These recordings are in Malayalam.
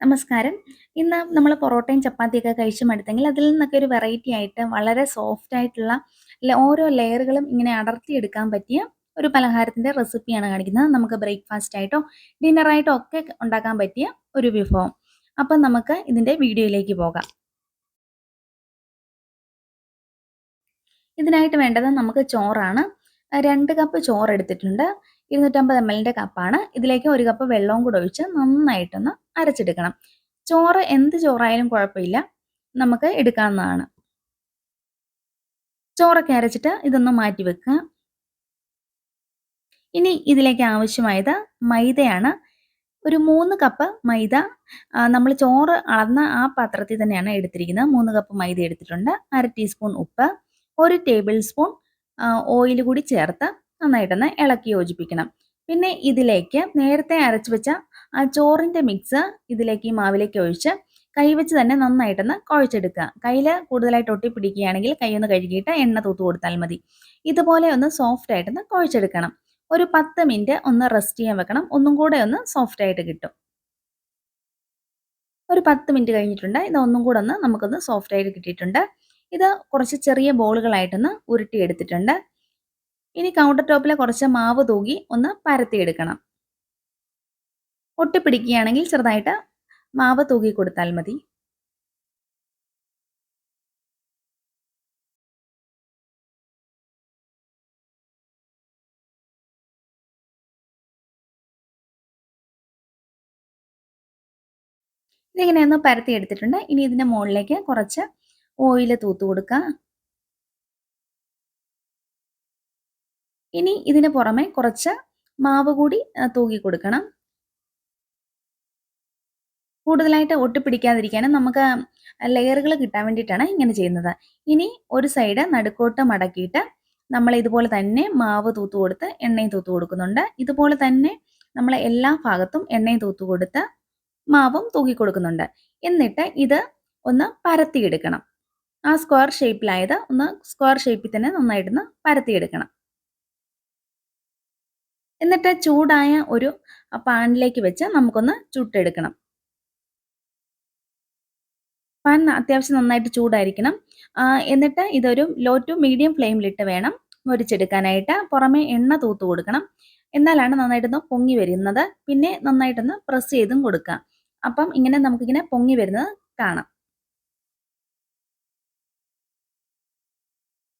നമസ്കാരം. ഇന്ന് നമ്മൾ പൊറോട്ടയും ചപ്പാത്തിയൊക്കെ കഴിച്ച് മടുത്തെങ്കിൽ അതിൽ നിന്നൊക്കെ ഒരു വെറൈറ്റി ആയിട്ട് വളരെ സോഫ്റ്റ് ആയിട്ടുള്ള ഓരോ ലെയറുകളും ഇങ്ങനെ അടർത്തിയെടുക്കാൻ പറ്റിയ ഒരു പലഹാരത്തിന്റെ റെസിപ്പിയാണ് കാണിക്കുന്നത്. നമുക്ക് ബ്രേക്ക്ഫാസ്റ്റ് ആയിട്ടോ ഡിന്നറായിട്ടോ ഒക്കെ ഉണ്ടാക്കാൻ പറ്റിയ ഒരു വിഭവം. അപ്പം നമുക്ക് ഇതിന്റെ വീഡിയോയിലേക്ക് പോകാം. ഇതിനായിട്ട് വേണ്ടത് നമുക്ക് ചോറാണ്. 2 കപ്പ് ചോറ് എടുത്തിട്ടുണ്ട്. 250 എംഎല്ലിന്റെ കപ്പാണ്. ഇതിലേക്ക് ഒരു കപ്പ് വെള്ളവും കൂടെ ഒഴിച്ച് നന്നായിട്ടൊന്ന് അരച്ചെടുക്കണം. ചോറ് എന്ത് ചോറായാലും കുഴപ്പമില്ല. നമുക്ക് എടുക്കാവുന്നതാണ്. ചോറൊക്കെ അരച്ചിട്ട് ഇതൊന്ന് മാറ്റി വെക്കുക. ഇനി ഇതിലേക്ക് ആവശ്യമായത് മൈദയാണ്. ഒരു മൂന്ന് കപ്പ് മൈദ നമ്മൾ ചോറ് അളന്ന ആ പാത്രത്തിൽ തന്നെയാണ് എടുത്തിരിക്കുന്നത്. മൂന്ന് കപ്പ് മൈദ എടുത്തിട്ടുണ്ട്. 1/2 ടീസ്പൂൺ ഉപ്പ്, ഒരു ടേബിൾ സ്പൂൺ ഓയിൽ കൂടി ചേർത്ത് നന്നായിട്ടൊന്ന് ഇളക്കി യോജിപ്പിക്കണം. പിന്നെ ഇതിലേക്ക് നേരത്തെ അരച്ചു വെച്ച ആ ചോറിന്റെ മിക്സ് ഇതിലേക്ക് ഈ മാവിലേക്ക് ഒഴിച്ച് കൈവച്ച് തന്നെ നന്നായിട്ടൊന്ന് കുഴച്ചെടുക്കുക. കയ്യിൽ കൂടുതലായിട്ട് ഒട്ടിപ്പിടിക്കുകയാണെങ്കിൽ കൈ ഒന്ന് കഴുകിയിട്ട് എണ്ണ തൂത്ത് കൊടുത്താൽ മതി. ഇതുപോലെ ഒന്ന് സോഫ്റ്റ് ആയിട്ടൊന്ന് കുഴച്ചെടുക്കണം. ഒരു 10 മിനിറ്റ് ഒന്ന് റെസ്റ്റ് ചെയ്യാൻ വെക്കണം. ഒന്നും കൂടെ ഒന്ന് സോഫ്റ്റ് ആയിട്ട് കിട്ടും. ഒരു 10 മിനിറ്റ് കഴിഞ്ഞിട്ടുണ്ട്. ഇത് ഒന്നും കൂടെ ഒന്ന് നമുക്കൊന്ന് സോഫ്റ്റ് ആയിട്ട് കിട്ടിയിട്ടുണ്ട്. ഇത് കുറച്ച് ചെറിയ ബോളുകളായിട്ടൊന്ന് ഉരുട്ടിയെടുത്തിട്ടുണ്ട്. ഇനി കൗണ്ടർ ടോപ്പിലെ കുറച്ച് മാവ് തൂകി ഒന്ന് പരത്തിയെടുക്കണം. ഒട്ടിപ്പിടിക്കുകയാണെങ്കിൽ ചെറുതായിട്ട് മാവ് തൂകി കൊടുത്താൽ മതി. ഇതിങ്ങനെ ഒന്ന് പരത്തി എടുത്തിട്ടുണ്ട്. ഇനി ഇതിന്റെ മുകളിലേക്ക് കുറച്ച് ഓയിൽ തൂത്ത് കൊടുക്കുക. ഇനി ഇതിന് പുറമെ കുറച്ച് മാവ് കൂടി തൂകി കൊടുക്കണം. കൂടുതലായിട്ട് ഒട്ടിപ്പിടിക്കാതിരിക്കാനും നമുക്ക് ലെയറുകൾ കിട്ടാൻ വേണ്ടിയിട്ടാണ് ഇങ്ങനെ ചെയ്യുന്നത്. ഇനി ഒരു സൈഡ് നടുക്കോട്ട് മടക്കിയിട്ട് നമ്മൾ ഇതുപോലെ തന്നെ മാവ് തൂത്ത് കൊടുത്ത് എണ്ണയും തൂത്ത് കൊടുക്കുന്നുണ്ട്. ഇതുപോലെ തന്നെ നമ്മൾ എല്ലാ ഭാഗത്തും എണ്ണയും തൂത്ത് കൊടുത്ത് മാവും തൂക്കി കൊടുക്കുന്നുണ്ട്. എന്നിട്ട് ഇത് ഒന്ന് പരത്തിയെടുക്കണം. ആ സ്ക്വയർ ഷേപ്പിലായത് ഒന്ന് സ്ക്വയർ ഷേപ്പിൽ തന്നെ നന്നായിട്ടൊന്ന് പരത്തിയെടുക്കണം. എന്നിട്ട് ചൂടായ ഒരു പാനിലേക്ക് വെച്ച് നമുക്കൊന്ന് ചുട്ടെടുക്കണം. പാൻ അത്യാവശ്യം നന്നായിട്ട് ചൂടായിരിക്കണം. എന്നിട്ട് ഇതൊരു ലോ ടു മീഡിയം ഫ്ലെയിമിലിട്ട് വേണം മുരിച്ചെടുക്കാനായിട്ട് പുറമേ എണ്ണ തൂത്ത് കൊടുക്കണം. എന്നാലാണ് നന്നായിട്ടൊന്ന് പൊങ്ങി വരുന്നത്. പിന്നെ നന്നായിട്ടൊന്ന് പ്രസ് ചെയ്തും കൊടുക്കുക. അപ്പം ഇങ്ങനെ നമുക്കിങ്ങനെ പൊങ്ങി വരുന്നത് കാണാം.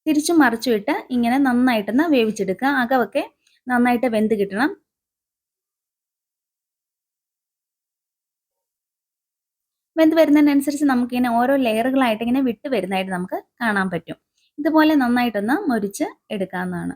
തിരിച്ചും മറിച്ചുവിട്ട് ഇങ്ങനെ നന്നായിട്ടൊന്ന് വേവിച്ചെടുക്കുക. അകവൊക്കെ നന്നായിട്ട് വെന്ത് കിട്ടണം. വെന്ത് വരുന്നതിനനുസരിച്ച് നമുക്കിങ്ങനെ ഓരോ ലെയറുകളായിട്ട് ഇങ്ങനെ വിട്ട് വരുന്നതായിട്ട് നമുക്ക് കാണാൻ പറ്റും. ഇതുപോലെ നന്നായിട്ടൊന്ന് മുരിച്ച് എടുക്കാവുന്നതാണ്.